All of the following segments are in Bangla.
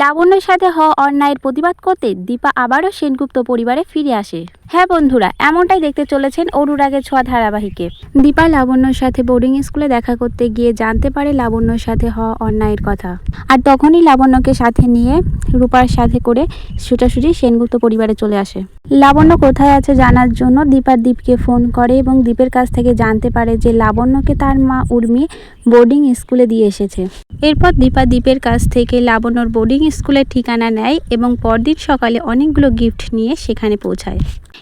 লাবণ্যের সাথে হওয়া অন্যায়ের প্রতিবাদ করতে দীপা আবারও সেনগুপ্ত পরিবারে ফিরে আসে। হ্যাঁ বন্ধুরা, এমনটাই দেখতে চলেছেন অনুরাগের ছোঁয়া ধারাবাহিকে। দীপা লাবণ্যর সাথে বোর্ডিং স্কুলে দেখা করতে গিয়ে জানতে পারে লাবণ্যর সাথে হওয়া অন্যায়ের কথা। আর তখনই লাবণ্যকে সাথে নিয়ে রূপার সাথে করে ছুটাছুটি সেনগুপ্ত পরিবারে চলে আসে। লাবণ্য কোথায় আছে জানার জন্য দীপার দীপকে ফোন করে এবং দীপের কাছ থেকে জানতে পারে যে লাবণ্যকে তার মা উর্মি বোর্ডিং স্কুলে দিয়ে এসেছে। এরপর দীপা দীপের কাছ থেকে লাবণ্যর বোর্ডিং স্কুলের ঠিকানা নেয় এবং পরদিন সকালে অনেকগুলো গিফট নিয়ে সেখানে পৌঁছায়।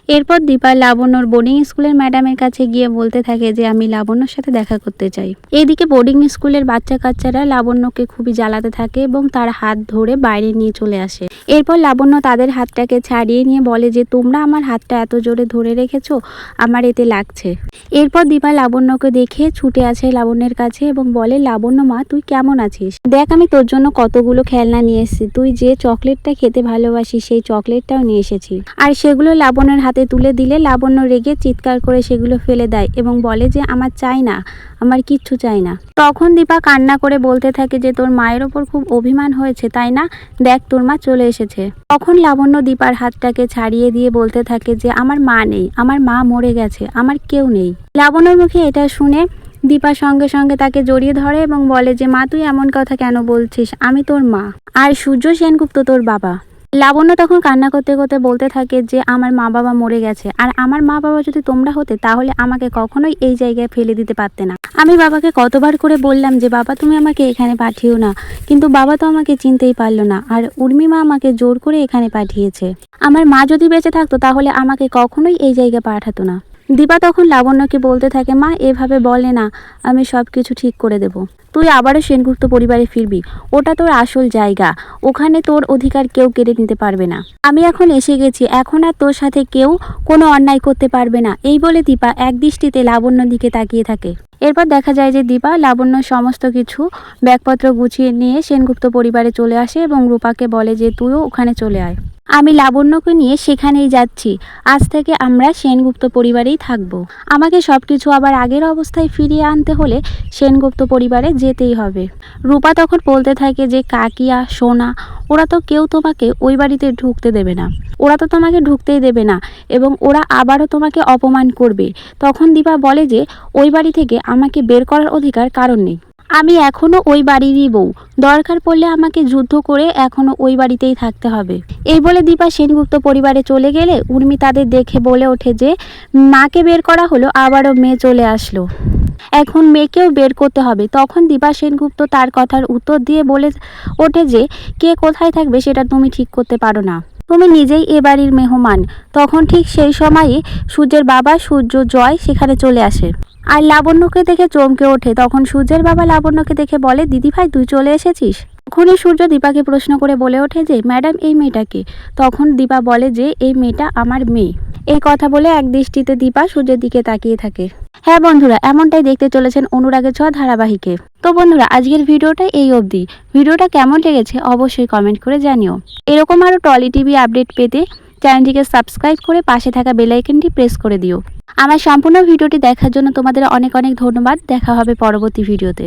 এরপর দীপা লাবণ্যর বোর্ডিং স্কুলের ম্যাডামের কাছে গিয়ে বলতে থাকে যে, আমি লাবণ্যর সাথে দেখা করতে চাই। এদিকে বোর্ডিং স্কুলের বাচ্চা কাচ্চারা লাবণ্যকে খুবই জ্বালাতে থাকে এবং তার হাত ধরে বাইরে নিয়ে চলে আসে। এরপর লাবণ্য তাদের হাতটাকে ছাড়িয়ে নিয়ে বলে যে তোমরা আমার হাতটা এত জোরে ধরে রেখেছো, আমার এতে লাগছে। এরপর দীপা লাবণ্যকে দেখে ছুটে আসে লাবণ্যের কাছে এবং বলে, লাবণ্য মা, তুই কেমন আছিস? দেখ আমি তোর জন্য কতগুলো খেলনা নিয়ে এসেছি। তুই যে চকলেটটা খেতে ভালোবাসিস, সেই চকলেটটাও নিয়ে এসেছি। আর সেগুলো লাবণ্যের হাতে তুলে দিলে লাবণ্য রেগে চিৎকার করে সেগুলো ফেলে দেয় এবং বলে যে, আমার চাই না, আমার কিচ্ছু চাই না। তখন দীপা কান্না করে বলতে থাকে যে, তোর মায়ের ওপর খুব অভিমান হয়েছে, তাই না? দেখ তোর মা চলে এসেছে। তখন লাবণ্য দীপার হাতটাকে ছাড়িয়ে দিয়ে বলতে থাকে যে, আমার মা নেই, আমার মা মরে গেছে, আমার কেউ নেই। লাবণ্যর মুখে এটা শুনে দীপা সঙ্গে সঙ্গে তাকে জড়িয়ে ধরে এবং বলে যে, মা, তুই এমন কথা কেন বলছিস? আমি তোর মা আর সূর্য সেনগুপ্ত তোর বাবা। লাবণ্য তখন কান্না করতে করতে বলতে থাকে যে, আমার মা বাবা মরে গেছে, আর আমার মা বাবা যদি তোমরা হতে, তাহলে আমাকে কখনোই এই জায়গায় ফেলে দিতে পারতে না। আমি বাবাকে কতবার করে বললাম যে, বাবা, তুমি আমাকে এখানে পাঠিও না। কিন্তু বাবা তো আমাকে চিনতেই পারল না। আর উর্মিমা আমাকে জোর করে এখানে পাঠিয়েছে। আমার মা যদি বেঁচে থাকতো, তাহলে আমাকে কখনোই এই জায়গায় পাঠাতো না। দীপা তখন লাবণ্যকে বলতে থাকে, মা, এভাবে বলে না, আমি সব কিছু ঠিক করে দেব। তুই আবারও সেনগুপ্ত পরিবারে ফিরবি। ওটা তোর আসল জায়গা। ওখানে তোর অধিকার কেউ কেড়ে নিতে পারবে না। আমি এখন এসে গেছি। এখন আর তোর সাথে কেউ কোনো অন্যায় করতে পারবে না। এই বলে দীপা এক দৃষ্টিতে লাবণ্যর দিকে তাকিয়ে থাকে। এরপর দেখা যায় যে দীপা লাবণ্য সমস্ত কিছু ব্যাগপত্র গুছিয়ে নিয়ে সেনগুপ্ত পরিবারে চলে আসে এবং রূপাকে বলে যে, তুইও ওখানে চলে আয়। আমি লাবণ্যকে নিয়ে সেখানেই যাচ্ছি। আজ থেকে আমরা সেনগুপ্ত পরিবারেই থাকব। আমাকে সব কিছু আবার আগের অবস্থায় ফিরিয়ে আনতে হলে সেনগুপ্ত পরিবারে যেতেই হবে। রূপা তখন বলতে থাকে যে, কাকিয়া, সোনা, ওরা তো কেউ তোমাকে ওই বাড়িতে ঢুকতে দেবে না। ওরা তো তোমাকে ঢুকতেই দেবে না এবং ওরা আবারও তোমাকে অপমান করবে। তখন দীপা বলে যে, ওই বাড়ি থেকে আমাকে বের করার অধিকার কারণ নেই। আমি এখনও ওই বাড়িরই বউ। দরকার পড়লে আমাকে যুদ্ধ করে এখনও ওই বাড়িতেই থাকতে হবে। এই বলে দীপা সেনগুপ্ত পরিবারে চলে গেলে উর্মি তাদের দেখে বলে ওঠে যে মাকে বের করা হলো, আবারও মেয়ে চলে আসলো। এখন মেয়েকেও বের করতে হবে। তখন দীপা সেনগুপ্ত তার কথার উত্তর দিয়ে বলে ওঠে যে, কে কোথায় থাকবে সেটা তুমি ঠিক করতে পারো না। তুমি নিজেই এ বাড়ির মেহমান। তখন ঠিক সেই সময়ই সূর্যের বাবা সূর্য জয় সেখানে চলে আসে। আর লাবণ্যকে দেখে চমকে ওঠে। তখন সূর্যের বাবা লাবণ্যকে দেখে বলে, দিদি ভাই, তুই চলে এসেছিস? তখনই সূর্য দীপাকে প্রশ্ন করে বলে ওঠে যে, ম্যাডাম, এই মেয়েটাকে? তখন দীপা বলে যে, এই মেয়েটা আমার মেয়ে। এই কথা বলে এক দৃষ্টিতে দীপা সূর্যের দিকে তাকিয়ে থাকে। হ্যাঁ বন্ধুরা, এমনটাই দেখতে চলেছেন অনুরাগের ছোঁয়া ধারাবাহিকে। তো বন্ধুরা, আজকের ভিডিওটা এই অবধি। ভিডিওটা কেমন লেগেছে অবশ্যই কমেন্ট করে জানিও। এরকম আরও টলি টিভি আপডেট পেতে চ্যানেলটিকে সাবস্ক্রাইব করে পাশে থাকা বেলাইকনটি প্রেস করে দিও। আমার সম্পূর্ণ ভিডিওটি দেখার জন্য তোমাদের অনেক অনেক ধন্যবাদ। দেখা হবে পরবর্তী ভিডিওতে।